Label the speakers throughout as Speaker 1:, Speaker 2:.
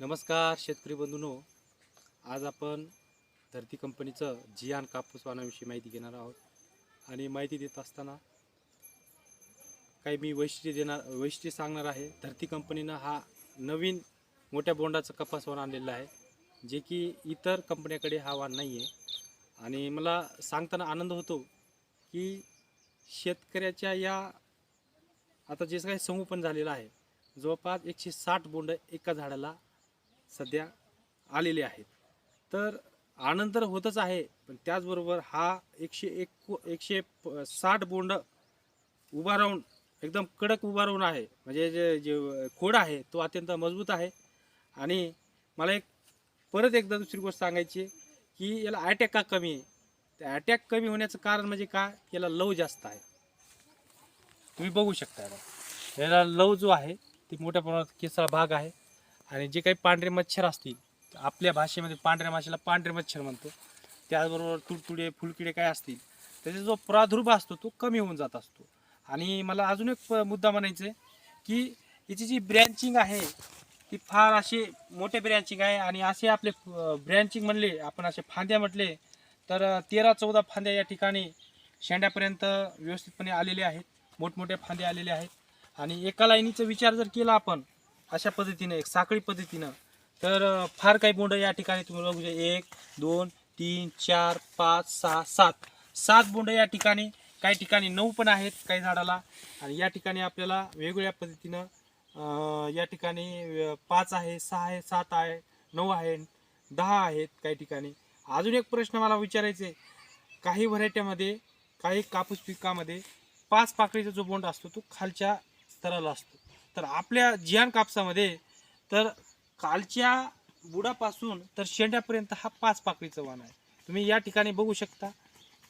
Speaker 1: नमस्कार शेतकरी बंधूनो. आज आपण धरती कंपनीचं जियान कापूस वाणाविषयी माहिती घेणार आहोत. आणि माहिती देत असताना काही मी वैशिष्ट्य देणार वैशिष्ट्य सांगणार आहे. धरती कंपनीनं हा नवीन मोठ्या बोंडाचं कपास वाण आणलेलं आहे जे की इतर कंपन्याकडे हा वाण नाही आहे आणि मला सांगताना आनंद होतो की शेतकऱ्याच्या या आता जे काही संगोपन झालेलं आहे जवळपास एकशे साठ बोंड एका झाडाला सध्या आलेले आहेत. तर आनंद तर होतच आहे पण त्याचबरोबर हा एकशे एक एकशे साठ बोंड उभा राहून एकदम कडक उभा राहून आहे. म्हणजे जे जे खोड आहे तो अत्यंत मजबूत आहे. आणि मला एक परत एकदा दुसरी गोष्ट सांगायची की याला अटॅक का कमी आहे? त्या अटॅक कमी होण्याचं कारण म्हणजे काय याला लव जास्त आहे. तुम्ही बघू शकता याला. याला लव जो आहे ती मोठ्या प्रमाणात केसळा भाग आहे. आणि जे काही पांढरे मच्छर असतील आपल्या भाषेमध्ये पांढऱ्या माशेला पांढरे मच्छर म्हणतो. त्याचबरोबर तुडतुडे फुलकिडे काय असतील त्याचा जो प्रादुर्भाव असतो तो कमी होऊन जात असतो. आणि मला अजून एक प- मुद्दा म्हणायचा आहे की याची जी ब्रँचिंग आहे ती फार अशी मोठे ब्रँचिंग आहे. आणि असे आपले ब्रँचिंग म्हणले आपण असे फांद्या म्हटले तर तेरा चौदा फांद्या या ठिकाणी शेंड्यापर्यंत व्यवस्थितपणे आलेले आहेत. मोठमोठ्या फांद्या आलेल्या आहेत. आणि एका लाईनीचा विचार जर केला आपण अशा पद्धतीनं एक साखळी पद्धतीनं. तर फार काही बोंड या ठिकाणी तुम्ही बघू शकता. एक दोन तीन चार पाच सहा सात. सात बोंड या ठिकाणी काही ठिकाणी नऊ पण आहेत काही झाडाला. आणि या ठिकाणी आपल्याला वेगवेगळ्या पद्धतीनं या ठिकाणी पाच आहे सहा आहे सात आहे नऊ आहे दहा आहेत काही ठिकाणी. अजून एक प्रश्न मला विचारायचे आहे. काही व्हरायट्यामध्ये काही कापूस पिकामध्ये पाच पाकळीचा जो बोंड असतो तो खालच्या स्तराला असतो. तर आपल्या जियान कापसामध्ये तर कालच्या बुडापासून तर शेंड्यापर्यंत हा पाच पाकळीचा वाण आहे. तुम्ही या ठिकाणी बघू शकता.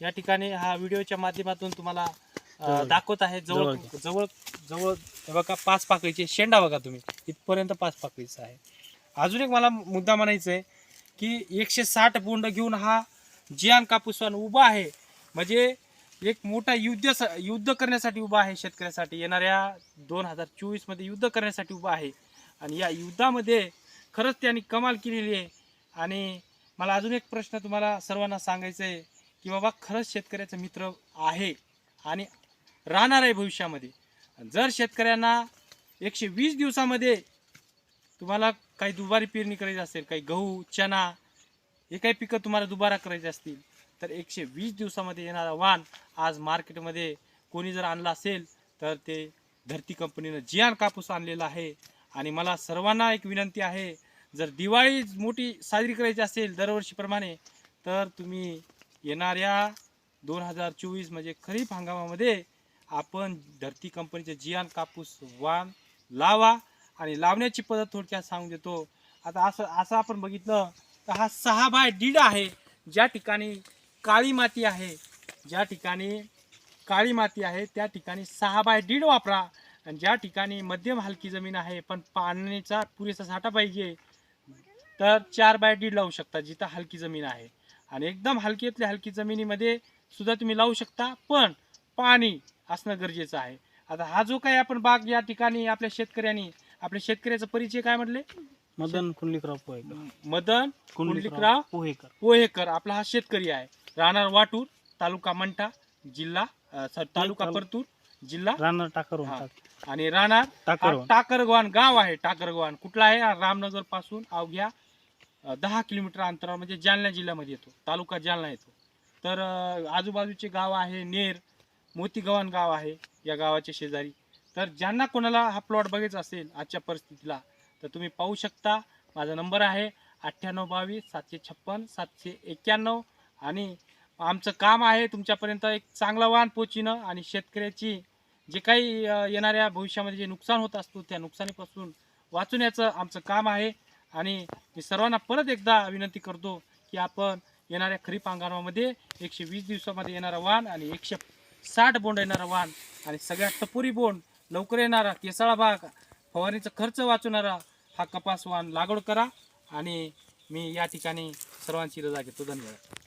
Speaker 1: या ठिकाणी हा व्हिडिओच्या माध्यमातून तुम्हाला. दाखवत आहे जवळ
Speaker 2: जवळ.
Speaker 1: जवळ बघा पाच पाकळीचे शेंडा बघा तुम्ही. इथपर्यंत पाच पाकळीचा आहे. अजून एक मला मुद्दा म्हणायचा आहे की एकशे साठ बोंड घेऊन हा जियान कापूस वाण उभा आहे. म्हणजे एक मोठा युद्ध युद्ध करण्यासाठी उभा आहे शेतकऱ्यासाठी. येणाऱ्या दोन हजार चोवीसमध्ये युद्ध करण्यासाठी उभा आहे. आणि या युद्धामध्ये खरंच त्यांनी कमाल केलेली आहे. आणि मला अजून एक प्रश्न तुम्हाला सर्वांना सांगायचा आहे की बाबा खरंच शेतकऱ्याचा मित्र आहे आणि राहणार आहे भविष्यामध्ये. जर शेतकऱ्यांना एकशे वीस दिवसामध्ये तुम्हाला काही दुबारी पेरणी करायची असेल काही गहू चना हे काही पिकं तुम्हाला दुबारा करायची असतील तर एकशे वीस दिवसामध्ये येणारा वाण आज मार्केटमध्ये कोणी जर आणला असेल तर ते धरती कंपनीनं जियान कापूस आणलेला आहे. आणि मला सर्वांना एक विनंती आहे जर दिवाळी मोठी साजरी करायची असेल दरवर्षीप्रमाणे तर तुम्ही येणाऱ्या दोन हजार चोवीस म्हणजे खरीप हंगामामध्ये आपण धरती कंपनीचे जियान कापूस वाण लावा आणि लावण्याची पद्धत थोडक्यात सांगून देतो. आता असं असं आपण बघितलं तर हा सहा बाय दीड आहे. ज्या ठिकाणी काळी माती आहे. ज्या ठिकाणी काळी माती आहे त्या ठिकाणी सहा बाय दीड वापरा. आणि ज्या ठिकाणी मध्यम हलकी जमीन आहे पण पाण्याचा पुरेसा साठा पाहिजे तर चार बाय दीड लावू शकता जिथं हलकी जमीन आहे. आणि एकदम हलकीतल्या हलकी जमिनीमध्ये सुद्धा तुम्ही लावू शकता पण पाणी असणं गरजेचं आहे. आता हा जो काही आपण बाग या ठिकाणी आपल्या शेतकऱ्यांनी आपल्या शेतकऱ्याचा परिचय काय म्हटले?
Speaker 2: मदन कुंडलिकराव पोहेकर.
Speaker 1: मदन कुंडलिकराव
Speaker 2: पोहेकर.
Speaker 1: पोहेकर. आपला हा शेतकरी आहे. राहणार वाटूर तालुका मंठा जिल्हा अ, स- तालुका
Speaker 2: तालु-
Speaker 1: परतूर जिल्हा?
Speaker 2: राहणार टाकर.
Speaker 1: आणि राहणार
Speaker 2: टाकर
Speaker 1: टाकरगवान गाव आहे टाकरगवान कुठला आहे? हा रामनगरपासून अवघ्या अ, दहा किलोमीटर अंतरावर म्हणजे जालना जिल्ह्यामध्ये येतो. तालुका जालना येतो. तर अ, आजूबाजूचे गाव आहे नेर मोतीगव्हाण गाव आहे या गावाच्या शेजारी. तर ज्यांना कोणाला हा प्लॉट बघायचा असेल आजच्या परिस्थितीला तर तुम्ही पाहू शकता. माझा नंबर आहे अठ्ठ्याण्णव बावीस सातशे छप्पन सातशे एक्क्याण्णव आणि आमचं काम आहे तुमच्यापर्यंत एक चांगला वाहन पोचविणं आणि शेतकऱ्याची जे काही येणाऱ्या भविष्यामध्ये जे नुकसान होत असतो त्या नुकसानीपासून वाचवण्याचं आमचं काम आहे. आणि मी सर्वांना परत एकदा विनंती करतो की आपण येणाऱ्या खरीप हंगामामध्ये एकशे वीस दिवसामध्ये येणारा वाण आणि एकशे साठ बोंड येणारा वाण आणि सगळ्यात टपोरी बोंड लवकर येणारा केसाळा भाग फवारणीचा खर्च वाचवणारा हा कपास वाण लागवड करा. आणि मी या ठिकाणी सर्वांची रजा घेतो. धन्यवाद.